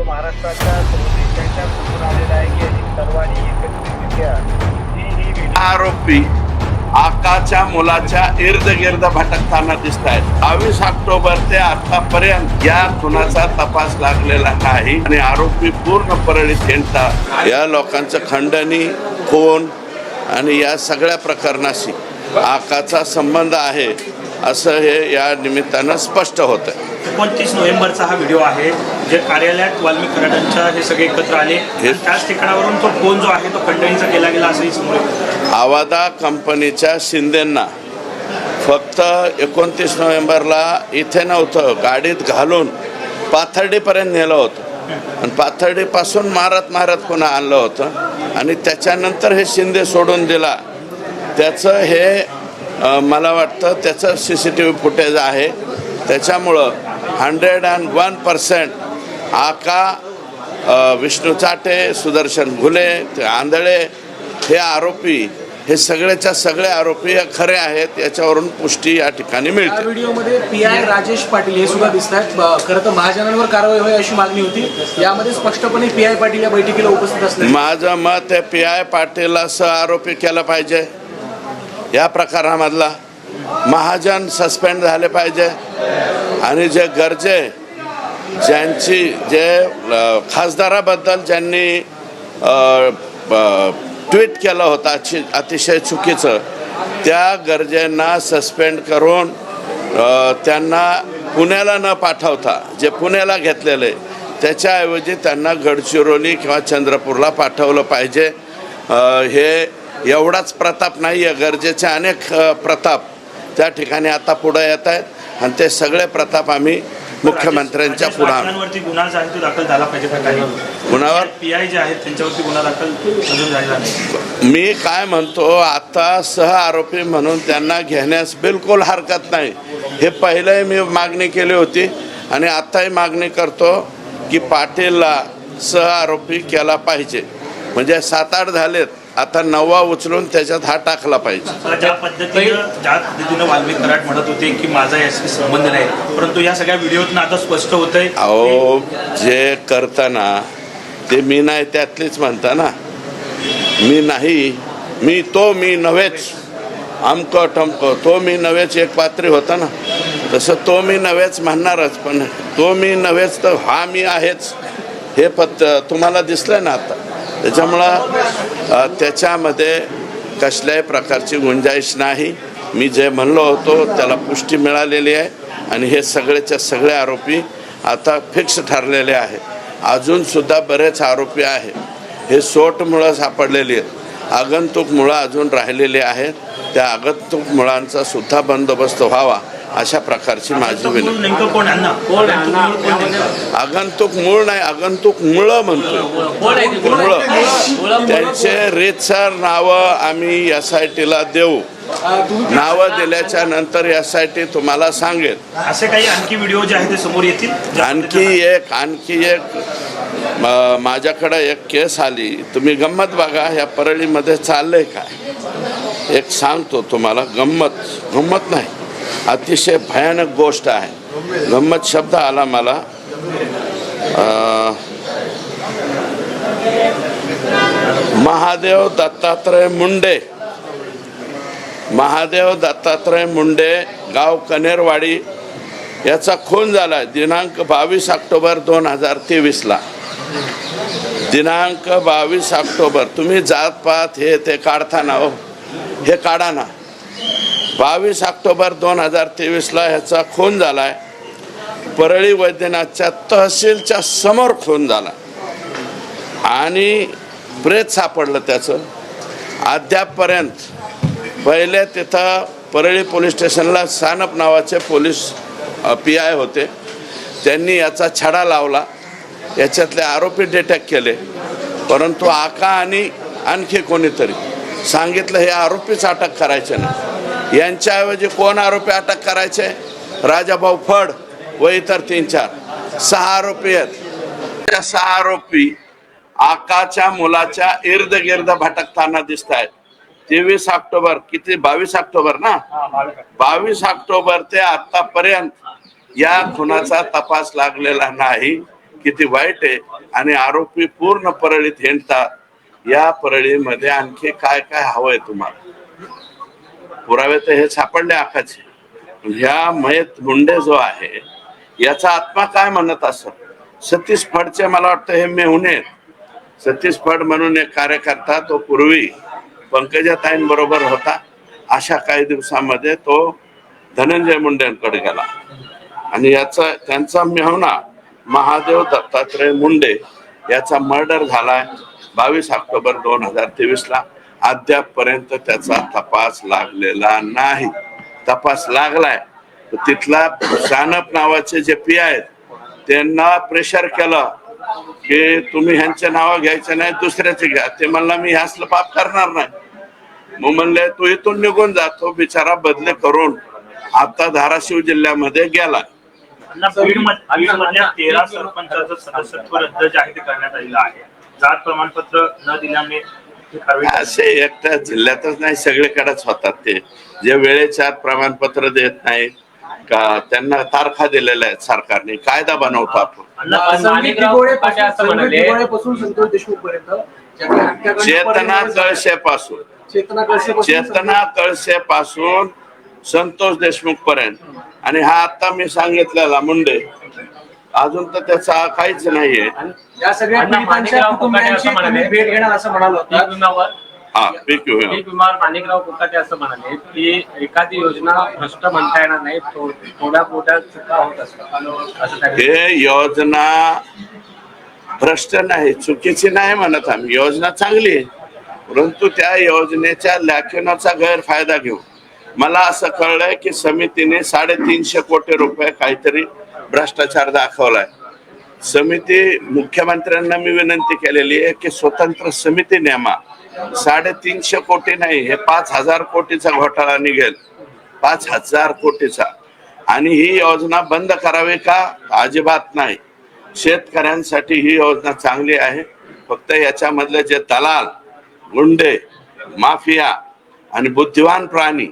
जो महाराष्ट्राच्या सर्व देशाच्या समोर आलेला आहे की यांनी सर्वांनी एकत्रितरित्या ही व्हिडिओ आरोपी आकाच्या मुलाच्या इर्द गिर्द भटकताना दिसत आहेत बावीस ऑक्टोबर ते आतापर्यंत या खुनाचा तपास लागलेला नाही आणि आरोपी पूर्ण परळीत हिंडतात या लोकांचं खंडणी खून आणि या सगळ्या प्रकरणाशी आकाचा संबंध आहे असं हे या निमित्तानं स्पष्ट होतं एकोणतीस नोव्हेंबरचा हा व्हिडिओ आहे. जे कार्यालयात वाल्मिक कराडांच्या हे सगळे एकत्र आले त्याच ठिकाणावरून तो फोन जो आहे तो खंडणीचा केला गेला असंही समोर. आवादा कंपनीच्या शिंदेंना. फक्त एकोणतीस नोव्हेंबरला इथे नव्हतं गाडीत घालून पाथर्डीपर्यंत नेलं होतं. आणि पाथर्डीपासून मारत मारत पुन्हा आणलं होतं? आणि त्याच्यानंतर हे शिंदे सोडून दिला. त्याचं हे मला वाटतं त्याचं C C T V footage आहे. त्याच्यामुळं हंड्रेड अँड वन पर्सेंट आका विष्णू चाटे सुदर्शन घुले ते आंधळे हे आरोपी हे सगळेच्या सगळे आरोपी हे खरे आहेत याच्यावरून पुष्टी या ठिकाणी या मिळते व्हिडिओमध्ये पी आय राजेश पाटील हे सुद्धा दिसत आहेत खरं तर महाजनांवर कारवाई होईल अशी मागणी होती. यामध्ये स्पष्टपणे पी आय पाटील या बैठकीला उपस्थित असले माझं मत आहे पी आय पाटीलला सह आरोपी केलं पाहिजे. या प्रकारामधला. महाजन सस्पेंड झाले पाहिजे. आणि जे गरजे ज्यांची जे खासदाराबद्दल ज्यांनी ट्विट केलं होतं अति- अतिशय चुकीचं त्या गरजेंना सस्पेंड करून त्यांना पुण्याला न पाठवता जे पुण्याला घेतलेले त्याच्याऐवजी त्यांना गडचिरोली किंवा चंद्रपूरला पाठवलं पाहिजे. हे एवढाच प्रताप नाही आहे गरजेचे अनेक प्रताप त्या ठिकाणी आता पुढं येत आहेत. आणि ते सगळे प्रताप आम्ही मुख्यमंत्र्यांच्या राजेश पुढे पाटलांवरती गुन्हा जो आहे तो दाखल झाला पाहिजे पी आय जे आहेत त्यांच्यावरती गुन्हा दाखल अजून मी काय म्हणतो आता सह आरोपी म्हणून त्यांना घेण्यास बिलकुल हरकत नाही. हे पहिलंही मी मागणी केली होती आणि आत्ताही मागणी करतो की पाटीलला सह आरोपी केला पाहिजे. म्हणजे सात आठ झालेत. आता नववा उचलून त्याच्यात हा टाकला पाहिजे. ज्या पद्धतीनं ज्या पद्धतीनं वाल्मिक कराड म्हणत होते की माझा याशी संबंध नाही परंतु या सगळ्या व्हिडिओतनं आता स्पष्ट होत आहे अहो जे करताना ते मी नाही त्यातलीच म्हणता ना. मी नाही मी तो मी नव्हेच. अमक टमक तो मी नव्हेच एक पात्री होता ना. तसं तो मी नव्हेच म्हणणारच पण तो मी नव्हेच तर हा मी आहेच. हे पत तुम्हाला दिसलं ना आता. त्याच्यामुळं त्याच्यामध्ये कसल्याही प्रकारची गुंजाईश नाही. मी जे म्हणलो होतो त्याला पुष्टी मिळालेली आहे आणि हे सगळेच्या सगळे आरोपी आता फिक्स ठरलेले आहेत. अजूनसुद्धा बरेच आरोपी आहेत. हे सोट मुळं सापडलेली आहेत. आगंतुक मुळं अजून राहिलेली आहेत. त्या आगंतुक मुळांचा सुद्धा बंदोबस्त व्हावा. अशा प्रकारची माझी विनंती. आगंतुक मूळ नाही आगंतुक मुळं म्हणतोय. मुळं त्यांचे रेतसर नावं आम्ही एस आय टीला देऊ. नावं दिल्याच्या नंतर एस आय टी तुम्हाला सांगेल असे काही आणखी व्हिडिओ जे आहेत ते समोर येतील? आणखी एक आणखी एक माझ्याकडे एक केस आली. तुम्ही गंमत बघा ह्या परळीमध्ये चाललंय काय? एक सांगतो तुम्हाला गंमत. गंमत नाही. अतिशय भयानक गोष्ट आहे. गंमत शब्द आला मला. महादेव दत्तात्रय मुंडे. महादेव दत्तात्रय मुंडे गाव कनेरवाडी याचा खून झाला दिनांक बावीस ऑक्टोबर दोन हजार तेवीसला. दिनांक बावीस ऑक्टोबर. तुम्ही जात पात हे ते काढताना हो. हे काढा ना. बावीस ऑक्टोबर दोन हजार तेवीसला ह्याचा खून झालाय. परळी वैद्यनाथच्या तहसीलच्या समोर खून झाला. आणि ब्रेत सापडलं त्याचं. अद्यापपर्यंत पहिले तिथं परळी पोलीस स्टेशनला सानप नावाचे पोलीस पी आय होते. त्यांनी याचा छडा लावला. याच्यातले आरोपी डिटेक्ट केले. परंतु आका आणि आणखी कोणीतरी सांगितलं हे आरोपीच अटक करायचे नाही. यांच्याऐवजी कोण आरोपी अटक करायचे? राजाभाऊ फड व इतर तीन चार. सहा आरोपी आहेत. त्या सहा आरोपी आकाच्या मुलाच्या इर्द गिर्द भटकताना दिसत आहेत तेवीस ऑक्टोबर किती? बावीस ऑक्टोबर ना? बावीस ऑक्टोबर. ते आतापर्यंत या खुनाचा तपास लागलेला नाही. किती वाईट आहे. आणि आरोपी पूर्ण परळीत हिंडतात. या परळीमध्ये आणखी काय काय हवंय तुम्हाला? पुरावे तर हे सापडले आखाचे ह्या मयत मुंडे जो आहे याचा आत्मा काय म्हणत असत सतीश फडचे मला वाटतं हे मेहुणे सतीश फड म्हणून एक कार्यकर्ता तो पूर्वी पंकजाताईंबरोबर होता. अशा काही दिवसामध्ये तो धनंजय मुंडेंकडे गेला. आणि याचा त्यांचा मेहुणा महादेव दत्तात्रय मुंडे याचा मर्डर झालाय बावीस ऑक्टोबर दोन हजार तेवीस ला अद्याप पर्यंत त्याचा तपास लागलेला नाही. तपास लागलाय. तिथला सानप नावाचे जे पी आहेत त्यांना प्रेशर केलं की तुम्ही ह्यांचे नाव घ्यायचे नाही दुसऱ्याचे घ्या. ते म्हणला मी ह्यासलं पाप करणार नाही. मग म्हणले तू इथून निघून जातो बिचारा बदले करून आता धाराशिव जिल्ह्यामध्ये गेला. तेरा सरपंचाचं सदस्यत्व रद्द जे आहे ते करण्यात आलेलं आहे. जात प्रमाणपत्र न दिल्याने कारवाई असे एकट्या जिल्ह्यातच नाही सगळीकडेच होतात ते. जे वेळेच्या आत प्रमाणपत्र देत नाही का त्यांना तारखा दिलेल्या आहेत सरकारने कायदा बनवतो आपण. हत्याकांड चेतना. कळशे पासून चेतना कळसे पासून संतोष देशमुख पर्यंत आणि हा आता मी सांगितलेला मुंडे अजून तर त्याचा काहीच नाहीये. या सगळ्या अण्णा, पीडितांच्या माणिकराव कोकाटे असं म्हणाले. तुम्ही भेट घेणार असं म्हणाल पीक होता विम्यावर हा पीक विमा. पीक विम्यावर माणिकराव कोकाटे असं म्हणाले की एखादी योजना भ्रष्ट म्हणता येणार नाही थो- थोड्या मोठ्या चुका होत असतात. असं त्यांनी हे योजना भ्रष्ट नाही चुकीची नाही म्हणत आम्ही. योजना चांगली आहे परंतु त्या योजनेच्या लॅकिनाचा गैरफायदा घेऊ. मला असं कळलंय की समितीने साडेतीनशे कोटी रुपये काहीतरी भ्रष्टाचार दाखवलाय. समिती मुख्यमंत्र्यांना मी विनंती केलेली आहे की स्वतंत्र समिती नेमा. साडेतीनशे कोटी नाही हे पाच हजार कोटीचा घोटाळा निघेल. पाच हजार कोटीचा. आणि ही योजना बंद करावी का? अजिबात नाही. शेतकऱ्यांसाठी ही योजना चांगली आहे. फक्त याच्यामधले जे दलाल गुंडे माफिया आणि बुद्धिवान प्राणी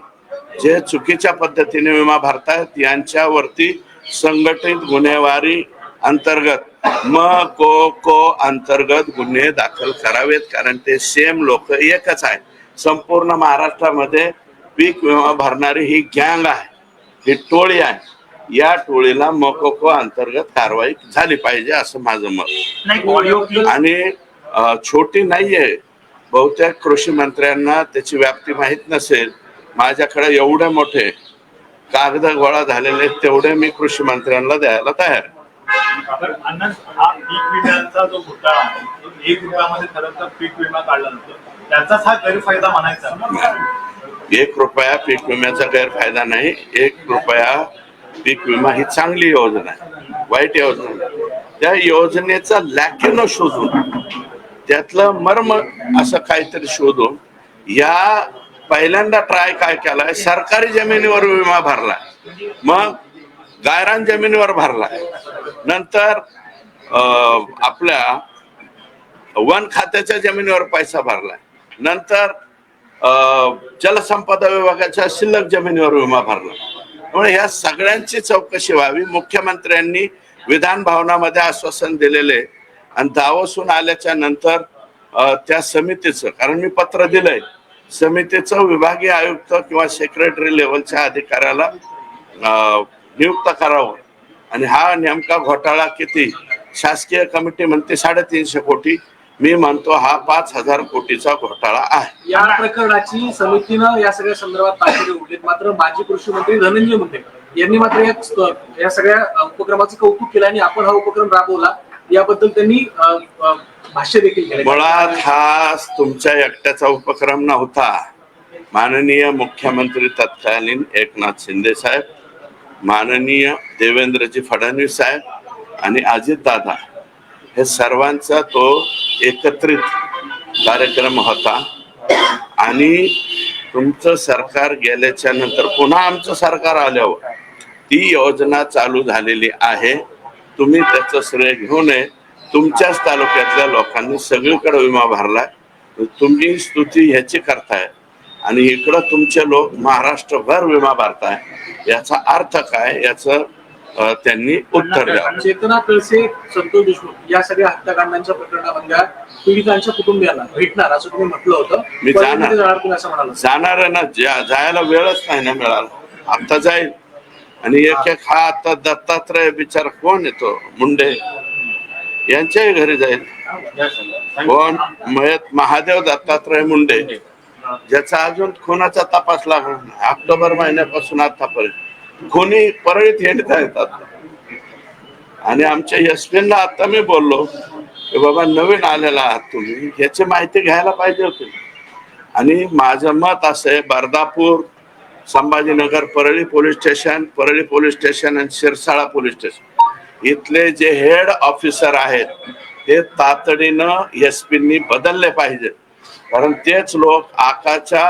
जे चुकीच्या पद्धतीने विमा भरतायत यांच्यावरती संघटित गुन्हेवारी अंतर्गत. म को को अंतर्गत गुन्हे दाखल करावेत कारण ते सेम लोक एकच आहे संपूर्ण महाराष्ट्रामध्ये पीक विमा भरणारी ही गँग आहे. ही टोळी आहे. या टोळीला मकोको अंतर्गत कारवाई झाली पाहिजे असं माझं मत. आणि छोटी नाहीये. बहुतेक कृषी मंत्र्यांना त्याची व्याप्ती माहीत नसेल. माझ्याकडे एवढे मोठे कागद गोळा झालेले तेवढे मी कृषी मंत्र्यांना द्यायला तयार एक रुपया पीक विम्याचा गैरफायदा नाही एक रुपया पीक विमा ही चांगली योजना आहे वाईट योजना. त्या योजनेचा लॅकिनो शोधून त्यातलं मर्म असं काहीतरी शोधून या पहिल्यांदा ट्राय काय केलाय? सरकारी जमिनीवर विमा भरलाय. मग गायरान जमिनीवर भरलाय. नंतर आपल्या वन खात्याच्या जमिनीवर पैसा भरलाय. नंतर जलसंपदा विभागाच्या शिल्लक जमिनीवर विमा भरला. त्यामुळे ह्या सगळ्यांची चौकशी व्हावी. मुख्यमंत्र्यांनी विधान भवनामध्ये आश्वासन दिलेले आणि दावसून आल्याच्यानंतर त्या समितीचं कारण मी पत्र दिलंय समितीचं विभागीय आयुक्त किंवा सेक्रेटरी लेवलच्या अधिकाऱ्याला अं, नियुक्त करावं. आणि हा नेमका घोटाळा किती? शासकीय कमिटी म्हणते साडेतीनशे कोटी. मी म्हणतो हा पाच हजार कोटीचा घोटाळा आहे. या प्रकरणाची समितीनं या सगळ्या संदर्भात ताकद उठलीत मात्र माजी कृषी मंत्री धनंजय मुंडे यांनी मात्र या सगळ्या उपक्रमाचं कौतुक केलं आणि आपण हा उपक्रम राबवला. याबद्दल त्यांनी भाष्य देखील मुळात हा तुमच्या एकट्याचा उपक्रम नव्हता. माननीय मुख्यमंत्री तत्कालीन एकनाथ शिंदे साहेब माननीय देवेंद्रजी फडणवीस साहेब आणि अजितदादा हे सर्वांचा तो एकत्रित कार्यक्रम होता. आणि तुमचं सरकार गेल्याच्यानंतर पुन्हा आमचं सरकार आल्यावर ती योजना चालू झालेली आहे. तुम्ही त्याचं श्रेय घेऊ नये. तुमच्याच तालुक्यातल्या लोकांनी सगळीकडे विमा भरलाय. तुम्ही स्तुती ह्याची करताय. आणि इकडं तुमचे लोक महाराष्ट्रभर विमा भरताय. याचा अर्थ काय? याचं त्यांनी उत्तर द्यावं. चेतना कळसे संतोष देशमुख या सगळ्या हत्याकांडांच्या प्रकरणामधल्या पीडितांच्या कुटुंबियाला भेटणार असं तुम्ही म्हटलं होतं. मी जाणार. जाणार आहे ना. जायला वेळच नाही ना मिळाला. आता जाईल. आणि एक एक हा आता दत्तात्रय बिचार कोण येतो मुंडे. यांच्याही घरी जाईल. कोण मयत महादेव दत्तात्रय मुंडे ज्याचा अजून खुनाचा तपास लागला नाही. ऑक्टोबर महिन्यापासून आतापर्यंत. खुनी परळीत हिंडता येतात. आणि आमच्या यशमीनला आता मी बोललो की बाबा नवीन आलेला आहात तुम्ही. याची माहिती घ्यायला पाहिजे होती. आणि माझं मत असं आहे Bardapur Sambhajinagar Parli police station Parli police station आणि शिरसाळा पोलीस स्टेशन. इथले जे हेड ऑफिसर आहेत ते तातडीनं एस पीनी बदलले पाहिजे कारण तेच लोक आकाच्या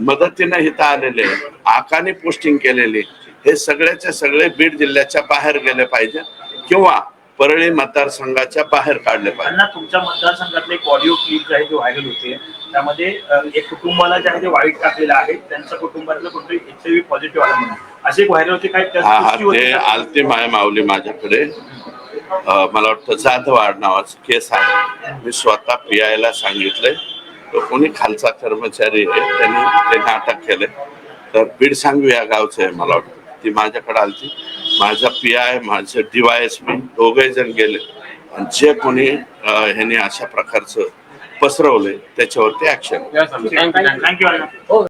मदतीनं इथं आलेले आकाने पोस्टिंग केलेली. हे सगळ्याचे सगळे बीड जिल्ह्याच्या बाहेर गेले पाहिजे किंवा परळी मतदारसंघाच्या बाहेर काढले पाहिजे. तुमच्या मतदारसंघातले एक ऑडिओ क्लिप जे आहे ते व्हायरल होते. त्यामध्ये एक कुटुंबाला जे आहे ते वाईट टाकलेलं आहे. त्यांच्या कुटुंबातलं कोणतरी एच आय व्ही पॉझिटिव्ह आलं म्हणून. असे एक व्हायरल होते काय? हा हा ते? आलती माय माऊली माझ्याकडे. मला वाटतं जाधवाड नावाचं केस आहे. मी स्वतः पियायला सांगितलंय. तो कोणी खालचा कर्मचारी आहे त्यांनी ते नाटक केले तर बीड सांगवी या गावचं आहे मला वाटतं. ती माझ्याकडे आलती. माझा पी आय माझं डीवायएस पी दोघे जण गेले. आणि जे कोणी ह्याने अशा प्रकारचं पसरवलंय त्याच्यावरती ऍक्शन थँक्यू